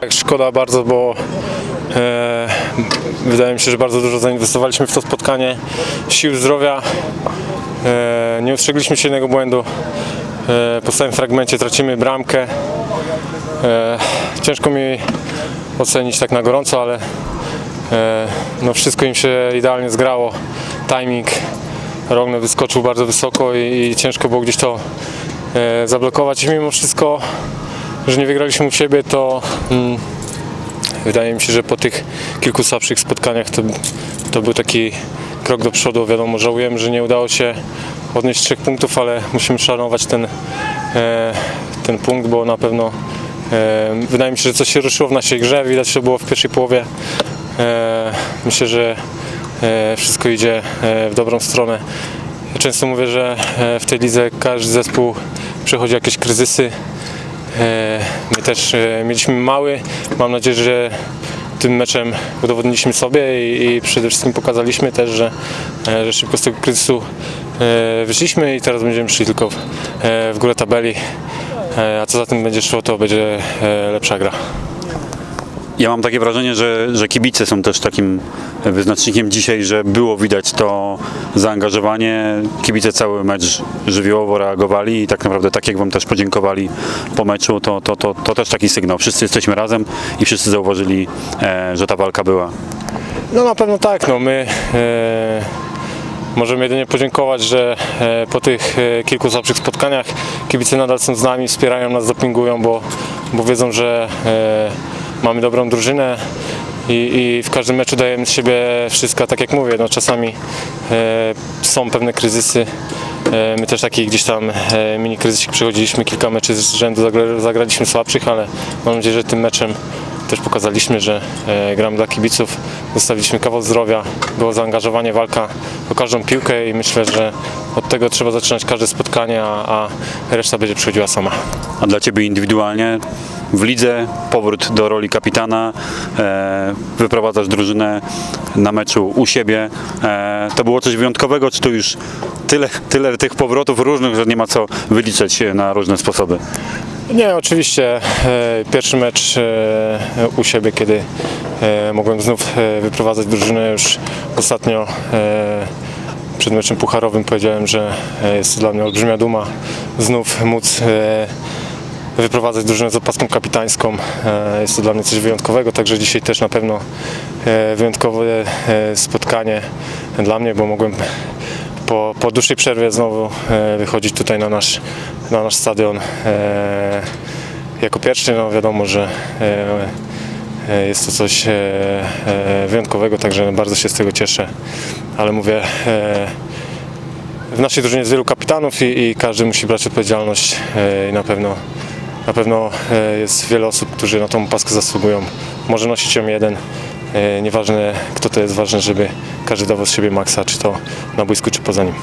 Tak, Szkoda bardzo, bo e, wydaje mi się, że bardzo dużo zainwestowaliśmy w to spotkanie. Sił, zdrowia. E, nie ustrzegliśmy się jednego błędu. E, po stałym fragmencie tracimy bramkę. E, ciężko mi ocenić tak na gorąco, ale e, no wszystko im się idealnie zgrało. Timing. Rogner wyskoczył bardzo wysoko i, i ciężko było gdzieś to e, zablokować. I mimo wszystko, że nie wygraliśmy u siebie, to mm, wydaje mi się, że po tych kilku słabszych spotkaniach to, to był taki krok do przodu. Wiadomo, żałujemy, że nie udało się odnieść trzech punktów, ale musimy szanować ten, e, ten punkt, bo na pewno e, wydaje mi się, że coś się ruszyło w naszej grze. Widać to było w pierwszej połowie. E, myślę, że e, wszystko idzie e, w dobrą stronę. Ja często mówię, że e, w tej lidze każdy zespół przechodzi jakieś kryzysy. E, My też e, mieliśmy mały. Mam nadzieję, że tym meczem udowodniliśmy sobie i, przede wszystkim pokazaliśmy też, że, e, że szybko z tego kryzysu wyszliśmy i teraz będziemy szli tylko w, górę tabeli. A co za tym będzie szło, to będzie lepsza gra. Ja mam takie wrażenie, że, że kibice są też takim wyznacznikiem dzisiaj, że było widać to zaangażowanie. Kibice cały mecz żywiołowo reagowali i tak naprawdę tak jak Wam też podziękowali po meczu, to, to, to, to też taki sygnał. Wszyscy jesteśmy razem i wszyscy zauważyli, e, że ta walka była. No na pewno tak, no my e, możemy jedynie podziękować, że e, po tych e, kilku słabszych spotkaniach kibice nadal są z nami, wspierają nas, dopingują, bo, bo wiedzą, że e, mamy dobrą drużynę i, i w każdym meczu dajemy z siebie wszystko, tak jak mówię, no czasami e, są pewne kryzysy, E, My też taki gdzieś tam e, mini kryzysik przechodziliśmy, kilka meczy z rzędu zagra- zagraliśmy słabszych, ale mam nadzieję, że tym meczem też pokazaliśmy, że e, gramy dla kibiców, zostawiliśmy kawał zdrowia, było zaangażowanie, walka o każdą piłkę i myślę, że od tego trzeba zaczynać każde spotkanie, a, a reszta będzie przychodziła sama. A dla Ciebie indywidualnie w lidze powrót do roli kapitana, e, wyprowadzasz drużynę na meczu u siebie. E, to było coś wyjątkowego, czy to już tyle, tyle tych powrotów różnych, że nie ma co wyliczać na różne sposoby? Nie, oczywiście. E, pierwszy mecz e, u siebie, kiedy e, mogłem znów wyprowadzać drużynę już ostatnio przed meczem pucharowym powiedziałem, że jest to dla mnie olbrzymia duma znów móc wyprowadzać drużynę z opaską kapitańską. E, Jest to dla mnie coś wyjątkowego, także dzisiaj też na pewno e, wyjątkowe e, spotkanie dla mnie, bo mogłem po, po dłuższej przerwie znowu wychodzić tutaj na nasz, na nasz stadion jako pierwszy. No wiadomo, że jest to coś wyjątkowego, także bardzo się z tego cieszę. Ale mówię, w naszej drużynie jest wielu kapitanów i, i każdy musi brać odpowiedzialność i na pewno na pewno e, jest wiele osób, którzy na tą paskę zasługują. Może nosić ją jeden, e, nieważne kto to jest, ważne, żeby każdy dawał z siebie maksa, czy to na boisku, czy poza nim.